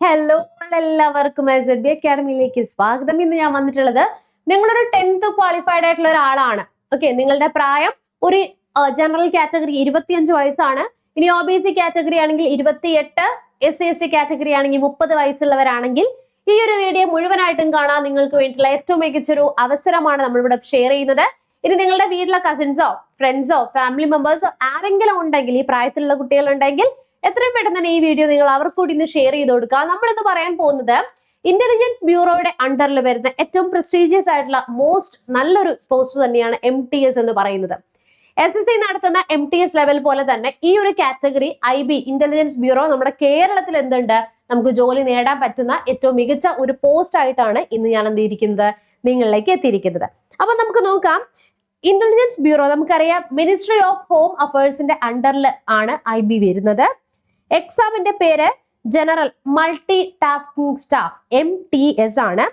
Hello എല്ലാവർക്കും S L B അക്കാഡമിയിലേക്ക് സ്വാഗതം. ഇന്ന് ഞാൻ വന്നിട്ടുള്ളത് നിങ്ങളൊരു ടെൻത്ത് ക്വാളിഫൈഡ് ആയിട്ടുള്ള ഒരാളാണ്. ഓക്കെ നിങ്ങളുടെ പ്രായം ഒരു ജനറൽ കാറ്റഗറി ഇരുപത്തിയഞ്ച് വയസ്സാണ്. ഇനി ഒ ബി സി കാറ്റഗറി ആണെങ്കിൽ ഇരുപത്തിയെട്ട് S C S T category ആണെങ്കിൽ മുപ്പത് വയസ്സുള്ളവരാണെങ്കിൽ ഈ ഒരു വീഡിയോ മുഴുവനായിട്ടും കാണാൻ നിങ്ങൾക്ക് വേണ്ടിയിട്ടുള്ള ഏറ്റവും മികച്ചൊരു അവസരമാണ് നമ്മളിവിടെ ഷെയർ ചെയ്യുന്നത്. ഇനി നിങ്ങളുടെ വീട്ടിലെ കസിൻസോ ഫ്രണ്ട്സോ ഫാമിലി മെമ്പേഴ്സോ ആരെങ്കിലും ഉണ്ടെങ്കിൽ ഈ പ്രായത്തിലുള്ള കുട്ടികൾ ഉണ്ടെങ്കിൽ എത്രയും പെട്ടെന്ന് തന്നെ ഈ വീഡിയോ നിങ്ങൾ അവർക്ക് കൂടി ഇന്ന് ഷെയർ ചെയ്ത് കൊടുക്കുക. നമ്മളിന്ന് പറയാൻ പോകുന്നത് ഇന്റലിജൻസ് ബ്യൂറോയുടെ അണ്ടറിൽ വരുന്ന ഏറ്റവും പ്രസ്റ്റീജിയസ് ആയിട്ടുള്ള മോസ്റ്റ് നല്ലൊരു പോസ്റ്റ് തന്നെയാണ് എം ടി എസ് എന്ന് പറയുന്നത്. എസ് എസ് സി നടത്തുന്ന എം ടി എസ് ലെവൽ പോലെ തന്നെ ഈ ഒരു category I B intelligence bureau നമ്മുടെ കേരളത്തിൽ എന്തുണ്ട്? നമുക്ക് ജോലി നേടാൻ പറ്റുന്ന ഏറ്റവും മികച്ച ഒരു പോസ്റ്റ് ആയിട്ടാണ് ഇന്ന് ഞാൻ എന്തിരിക്കുന്നത് നിങ്ങളിലേക്ക് എത്തിയിരിക്കുന്നത്. അപ്പൊ നമുക്ക് നോക്കാം. ഇന്റലിജൻസ് ബ്യൂറോ നമുക്കറിയാം മിനിസ്ട്രി ഓഫ് ഹോം അഫയേഴ്സിന്റെ അണ്ടറിൽ ആണ് ഐ ബി വരുന്നത്. എക്സാമിന്റെ പേര് general multi tasking staff M T S ആണ്.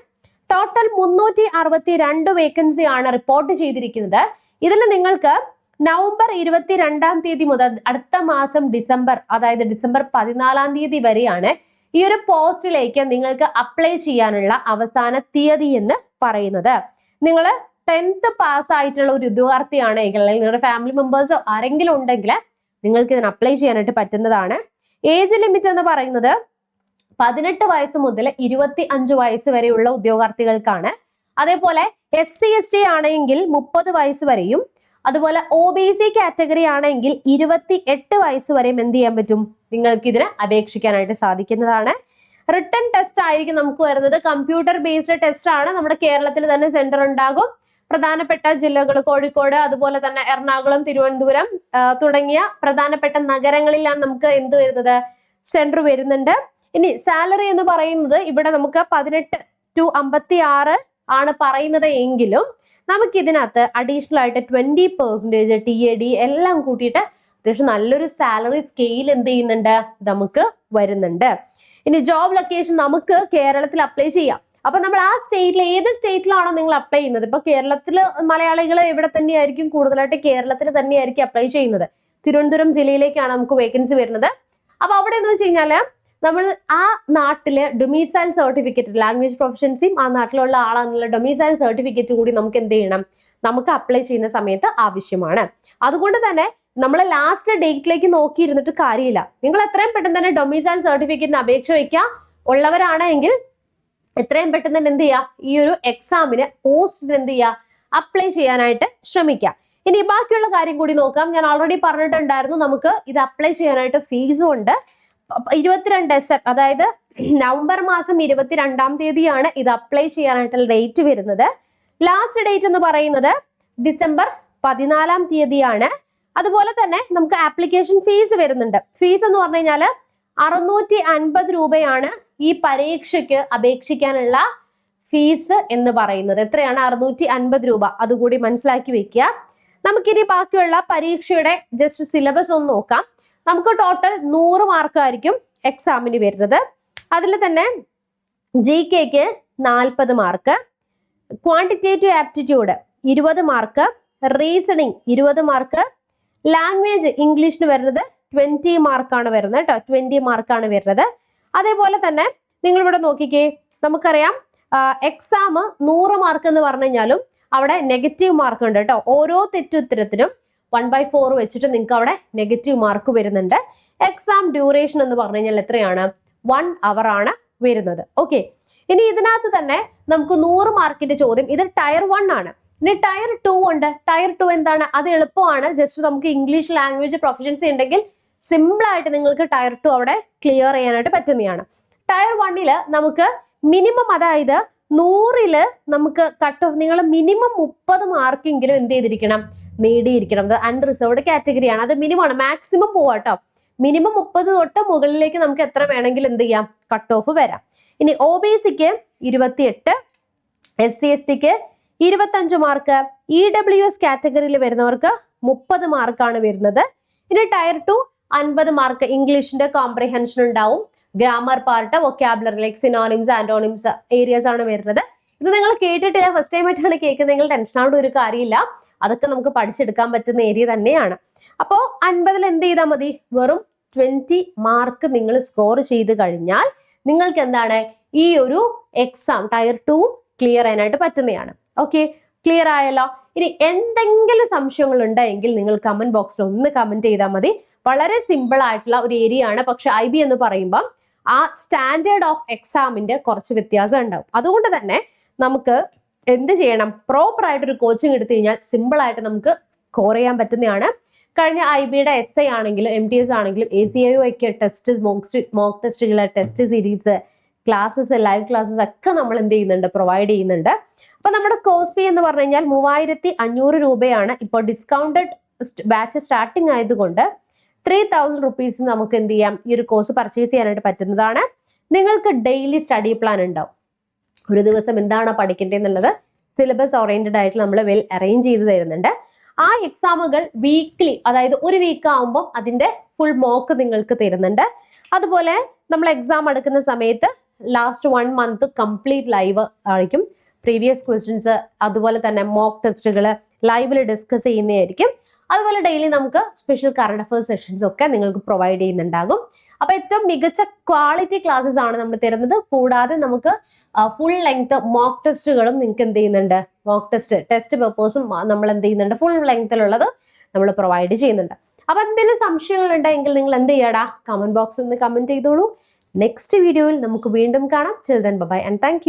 ടോട്ടൽ മുന്നൂറ്റി അറുപത്തി രണ്ട് വേക്കൻസി ആണ് റിപ്പോർട്ട് ചെയ്തിരിക്കുന്നത്. ഇതിൽ നിങ്ങൾക്ക് നവംബർ ഇരുപത്തി രണ്ടാം തീയതി മുതൽ അടുത്ത മാസം ഡിസംബർ അതായത് ഡിസംബർ പതിനാലാം തീയതി വരെയാണ് ഈ ഒരു പോസ്റ്റിലേക്ക് നിങ്ങൾക്ക് അപ്ലൈ ചെയ്യാനുള്ള അവസാന തീയതി എന്ന് പറയുന്നത്. നിങ്ങൾ ടെൻത്ത് പാസ് ആയിട്ടുള്ള ഒരു ഉദ്യോഗാർത്ഥിയാണെങ്കിൽ അല്ലെങ്കിൽ നിങ്ങളുടെ ഫാമിലി മെമ്പേഴ്സോ ആരെങ്കിലും ഉണ്ടെങ്കിൽ നിങ്ങൾക്ക് ഇതിന് അപ്ലൈ ചെയ്യാനായിട്ട് പറ്റുന്നതാണ്. ഏജ് ലിമിറ്റ് എന്ന് പറയുന്നത് പതിനെട്ട് വയസ്സ് മുതൽ ഇരുപത്തി അഞ്ച് വയസ്സ് വരെയുള്ള ഉദ്യോഗാർത്ഥികൾക്കാണ്. അതേപോലെ എസ് സി എസ് ടി ആണെങ്കിൽ മുപ്പത് വയസ്സ് വരെയും അതുപോലെ ഒ ബി സി കാറ്റഗറി ആണെങ്കിൽ ഇരുപത്തി എട്ട് വയസ്സ് വരെയും എന്ത് ചെയ്യാൻ പറ്റും? നിങ്ങൾക്ക് ഇതിന് അപേക്ഷിക്കാനായിട്ട് സാധിക്കുന്നതാണ്. റിട്ടേൺ ടെസ്റ്റ് ആയിരിക്കും നമുക്ക് വരുന്നത്. കമ്പ്യൂട്ടർ ബേസ്ഡ് ടെസ്റ്റ് ആണ്. നമ്മുടെ കേരളത്തിൽ തന്നെ സെന്റർ ഉണ്ടാകും. പ്രധാനപ്പെട്ട ജില്ലകൾ കോഴിക്കോട് അതുപോലെ തന്നെ എറണാകുളം തിരുവനന്തപുരം തുടങ്ങിയ പ്രധാനപ്പെട്ട നഗരങ്ങളിലാണ് നമുക്ക് എന്ത് വരുന്നത്? സെന്റർ വരുന്നുണ്ട്. ഇനി സാലറി എന്ന് പറയുന്നത് ഇവിടെ നമുക്ക് പതിനെട്ട് ടു അമ്പത്തി ആറ് ആണ് പറയുന്നത് എങ്കിലും നമുക്ക് ഇതിനകത്ത് അഡീഷണൽ ആയിട്ട് twenty percentage T A D എല്ലാം കൂട്ടിയിട്ട് അത്യാവശ്യം നല്ലൊരു സാലറി സ്കെയിൽ എന്ത് ചെയ്യുന്നുണ്ട്? നമുക്ക് വരുന്നുണ്ട്. ഇനി ജോബ് ലൊക്കേഷൻ നമുക്ക് കേരളത്തിൽ അപ്ലൈ ചെയ്യാം. അപ്പൊ നമ്മൾ ആ സ്റ്റേറ്റിൽ ഏത് സ്റ്റേറ്റിലാണോ നിങ്ങൾ അപ്ലൈ ചെയ്യുന്നത്? ഇപ്പൊ കേരളത്തിൽ മലയാളികൾ എവിടെ തന്നെയായിരിക്കും കൂടുതലായിട്ട് കേരളത്തിൽ തന്നെയായിരിക്കും അപ്ലൈ ചെയ്യുന്നത്. തിരുവനന്തപുരം ജില്ലയിലേക്കാണ് നമുക്ക് വേക്കൻസി വരുന്നത്. അപ്പൊ അവിടെ എന്ന് വെച്ച് കഴിഞ്ഞാൽ നമ്മൾ ആ നാട്ടിലെ ഡൊമിസൈൽ സർട്ടിഫിക്കറ്റ് ലാംഗ്വേജ് പ്രൊഫഷൻസിയും ആ നാട്ടിലുള്ള ആളാണെന്നുള്ള ഡൊമിസൈൽ സർട്ടിഫിക്കറ്റ് കൂടി നമുക്ക് എന്ത് ചെയ്യണം? നമുക്ക് അപ്ലൈ ചെയ്യുന്ന സമയത്ത് ആവശ്യമാണ്. അതുകൊണ്ട് തന്നെ നമ്മൾ ലാസ്റ്റ് ഡേറ്റിലേക്ക് നോക്കിയിരുന്നിട്ട് കാര്യമില്ല. നിങ്ങൾ എത്രയും പെട്ടെന്ന് തന്നെ ഡൊമിസൈൽ സർട്ടിഫിക്കറ്റിന് അപേക്ഷ വയ്ക്കുക ഉള്ളവരാണെങ്കിൽ എത്രയും പെട്ടെന്ന് തന്നെ എന്ത് ചെയ്യുക ഈ ഒരു എക്സാമിന് പോസ്റ്റിന് എന്ത് ചെയ്യുക അപ്ലൈ ചെയ്യാനായിട്ട് ശ്രമിക്കുക ഇനി ബാക്കിയുള്ള കാര്യം കൂടി നോക്കാം. ഞാൻ ഓൾറെഡി പറഞ്ഞിട്ടുണ്ടായിരുന്നു നമുക്ക് ഇത് അപ്ലൈ ചെയ്യാനായിട്ട് ഫീസും ഉണ്ട്. ഇരുപത്തിരണ്ട് അതായത് നവംബർ മാസം ഇരുപത്തിരണ്ടാം തീയതിയാണ് ഇത് അപ്ലൈ ചെയ്യാനായിട്ടുള്ള ഡേറ്റ് വരുന്നത്. ലാസ്റ്റ് ഡേറ്റ് എന്ന് പറയുന്നത് ഡിസംബർ പതിനാലാം തീയതിയാണ്. അതുപോലെ തന്നെ നമുക്ക് ആപ്ലിക്കേഷൻ ഫീസ് വരുന്നുണ്ട്. ഫീസ് എന്ന് പറഞ്ഞു കഴിഞ്ഞാൽ അറുന്നൂറ്റി അൻപത് രൂപയാണ് ഈ പരീക്ഷയ്ക്ക് അപേക്ഷിക്കാനുള്ള ഫീസ് എന്ന് പറയുന്നത്. എത്രയാണ്? അറുന്നൂറ്റി അൻപത് രൂപ. അതുകൂടി മനസ്സിലാക്കി വെക്കുക നമുക്കിനി ബാക്കിയുള്ള പരീക്ഷയുടെ ജസ്റ്റ് സിലബസ് ഒന്ന് നോക്കാം. നമുക്ക് ടോട്ടൽ നൂറ് മാർക്കായിരിക്കും എക്സാമിന് വരുന്നത്. അതിൽ തന്നെ ജി കെക്ക് നാൽപ്പത് മാർക്ക് ക്വാണ്ടിറ്റേറ്റീവ് ആപ്റ്റിറ്റ്യൂഡ് ഇരുപത് മാർക്ക് റീസണിങ് ഇരുപത് മാർക്ക് ലാംഗ്വേജ് ഇംഗ്ലീഷിന് വരുന്നത് ട്വന്റി മാർക്കാണ് വരുന്നത് കേട്ടോ. ട്വന്റി മാർക്കാണ് വരുന്നത്. അതേപോലെ തന്നെ നിങ്ങൾ ഇവിടെ നോക്കിക്കേ നമുക്കറിയാം എക്സാം നൂറ് മാർക്ക് എന്ന് പറഞ്ഞു കഴിഞ്ഞാലും അവിടെ നെഗറ്റീവ് മാർക്ക് ഉണ്ട് കേട്ടോ. ഓരോ തെറ്റുത്തരത്തിനും വൺ ബൈ ഫോർ വെച്ചിട്ട് നിങ്ങൾക്ക് അവിടെ നെഗറ്റീവ് മാർക്ക് വരുന്നുണ്ട്. എക്സാം ഡ്യൂറേഷൻ എന്ന് പറഞ്ഞു കഴിഞ്ഞാൽ എത്രയാണ്? വൺ അവർ ആണ് വരുന്നത്. ഓക്കെ ഇനി ഇതിനകത്ത് തന്നെ നമുക്ക് നൂറ് മാർക്കിന്റെ ചോദ്യം. ഇത് ടയർ വൺ ആണ്. ഇനി ടയർ ടു ഉണ്ട്. ടയർ ടു എന്താണ്? അത് എളുപ്പമാണ്. ജസ്റ്റ് നമുക്ക് ഇംഗ്ലീഷ് ലാംഗ്വേജ് പ്രൊഫഷൻസി ഉണ്ടെങ്കിൽ സിമ്പിൾ ആയിട്ട് നിങ്ങൾക്ക് ടയർ ടു അവിടെ ക്ലിയർ ചെയ്യാനായിട്ട് പറ്റുന്നതാണ്. ടയർ വണ്ണിൽ നമുക്ക് മിനിമം അതായത് നൂറിൽ നമുക്ക് കട്ട് ഓഫ് നിങ്ങൾ മിനിമം മുപ്പത് മാർക്കെങ്കിലും എന്ത് ചെയ്തിരിക്കണം? നേടിയിരിക്കണം. അത് അൺറിസർവ്ഡ് കാറ്റഗറിയാണ് അത് മിനിമം ആണ്. മാക്സിമം പോവാട്ടോ മിനിമം മുപ്പത് തൊട്ട് മുകളിലേക്ക് നമുക്ക് എത്ര വേണമെങ്കിലും എന്ത് ചെയ്യാം? കട്ട് ഓഫ് വരാം. ഇനി ഒ ബി സിക്ക് ഇരുപത്തിയെട്ട് എസ് സി എസ് ടിക്ക് ഇരുപത്തഞ്ച് മാർക്ക്. ഇ ഡബ്ല്യു എസ് കാറ്റഗറിയിൽ വരുന്നവർക്ക് മുപ്പത് മാർക്കാണ് വരുന്നത്. ഇനി ടയർ ടു അൻപത് മാർക്ക് ഇംഗ്ലീഷിന്റെ കോംപ്രിഹെൻഷൻ ഉണ്ടാവും. Grammar part vocabulary like synonyms antonyms areas ആണ് വരുന്നത്. ഇത് നിങ്ങൾ കേട്ടിട്ടില്ല ഫസ്റ്റ് ടൈം ആയിട്ടാണ് കേൾക്കുന്നതെങ്കിൽ ടെൻഷൻ ആവേണ്ട ഒരു കാര്യമില്ല. അതൊക്കെ നമുക്ക് പഠിച്ചെടുക്കാൻ പറ്റുന്ന ഏരിയ തന്നെയാണ്. അപ്പോൾ അൻപതിൽ എന്ത് ചെയ്താൽ മതി? വെറും ട്വന്റി മാർക്ക് നിങ്ങൾ സ്കോർ ചെയ്ത് കഴിഞ്ഞാൽ നിങ്ങൾക്ക് എന്താണ്? ഈ ഒരു എക്സാം ടയർ ടു ക്ലിയർ ചെയ്യാനായിട്ട് പറ്റുന്നതാണ്. ഓക്കെ ക്ലിയർ ആയല്ലോ? ഇനി എന്തെങ്കിലും സംശയങ്ങൾ ഉണ്ടെങ്കിൽ നിങ്ങൾ കമന്റ് ബോക്സിൽ ഒന്ന് കമന്റ് ചെയ്താൽ മതി. വളരെ സിമ്പിൾ ആയിട്ടുള്ള ഒരു ഏരിയ ആണ്. പക്ഷെ ഐ ബി എന്ന് പറയുമ്പോൾ ആ സ്റ്റാൻഡേർഡ് ഓഫ് എക്സാമിന്റെ കുറച്ച് വ്യത്യാസം ഉണ്ടാവും. അതുകൊണ്ട് തന്നെ നമുക്ക് എന്ത് ചെയ്യണം? പ്രോപ്പർ ആയിട്ട് ഒരു കോച്ചിങ് എടുത്തു കഴിഞ്ഞാൽ സിമ്പിൾ ആയിട്ട് നമുക്ക് സ്കോർ ചെയ്യാൻ പറ്റുന്നതാണ്. കഴിഞ്ഞ ഐ ബിയുടെ എസ് ഐ ആണെങ്കിലും എം ടി എസ് ആണെങ്കിലും എ സി ഐ ഒക്കെ ടെസ്റ്റ് മോക്ക് മോക്ക് ടെസ്റ്റുകൾ test series classes live classes ഒക്കെ നമ്മൾ എന്ത് ചെയ്യുന്നുണ്ട്? പ്രൊവൈഡ് ചെയ്യുന്നുണ്ട്. അപ്പൊ നമ്മുടെ കോഴ്സ് ഫീ എന്ന് പറഞ്ഞു കഴിഞ്ഞാൽ മൂവായിരത്തി അഞ്ഞൂറ് രൂപയാണ് ഇപ്പോൾ ഡിസ്കൗണ്ടഡ് ബാച്ച് സ്റ്റാർട്ടിംഗ് ആയതുകൊണ്ട് ത്രീ തൗസൻഡ് റുപ്പീസ് നമുക്ക് എന്ത് ചെയ്യാം? ഈ ഒരു കോഴ്സ് പർച്ചേസ് ചെയ്യാനായിട്ട് പറ്റുന്നതാണ്. നിങ്ങൾക്ക് ഡെയിലി സ്റ്റഡി പ്ലാൻ ഉണ്ടാവും. ഒരു ദിവസം എന്താണ് പഠിക്കേണ്ടത് എന്നുള്ളത് സിലബസ് ഓറിയന്റഡ് ആയിട്ട് നമ്മൾ വെൽ അറേഞ്ച് ചെയ്ത് തരുന്നുണ്ട്. ആ എക്സാമുകൾ വീക്ക്ലി അതായത് ഒരു വീക്ക് ആകുമ്പോൾ അതിന്റെ ഫുൾ മോക്ക് നിങ്ങൾക്ക് തരുന്നുണ്ട്. അതുപോലെ നമ്മൾ എക്സാം എടുക്കുന്ന സമയത്ത് last one month complete live ആയിരിക്കും. പ്രീവിയസ് ക്വസ്റ്റ്യൻസ് അതുപോലെ തന്നെ മോക്ക് ടെസ്റ്റുകൾ ലൈവിൽ ഡിസ്കസ് ചെയ്യുന്നതായിരിക്കും. അതുപോലെ ഡെയിലി നമുക്ക് സ്പെഷ്യൽ കറണ്ട് അഫയേഴ്സ് സെഷൻസ് ഒക്കെ നിങ്ങൾക്ക് പ്രൊവൈഡ് ചെയ്യുന്നുണ്ടാകും. അപ്പൊ ഏറ്റവും മികച്ച ക്വാളിറ്റി ക്ലാസ്സസ് ആണ് നമ്മൾ തരുന്നത്. കൂടാതെ നമുക്ക് ഫുൾ ലെങ്ത് മോക്ക് ടെസ്റ്റുകളും നിങ്ങൾക്ക് എന്ത് ചെയ്യുന്നുണ്ട്? മോക്ക് ടെസ്റ്റ് ടെസ്റ്റ് പേപ്പേഴ്സും നമ്മൾ എന്ത് ചെയ്യുന്നുണ്ട്? ഫുൾ ലെങ്ത്തിലുള്ളത് നമ്മൾ പ്രൊവൈഡ് ചെയ്യുന്നുണ്ട്. അപ്പൊ എന്തെങ്കിലും സംശയങ്ങൾ ഉണ്ടെങ്കിൽ നിങ്ങൾ എന്ത് ചെയ്യടാ? കമന്റ് ബോക്സിൽ ഒന്ന് കമന്റ് ചെയ്തോളൂ. നെക്സ്റ്റ് വീഡിയോയിൽ നമുക്ക് വീണ്ടും കാണാം. Children by and thank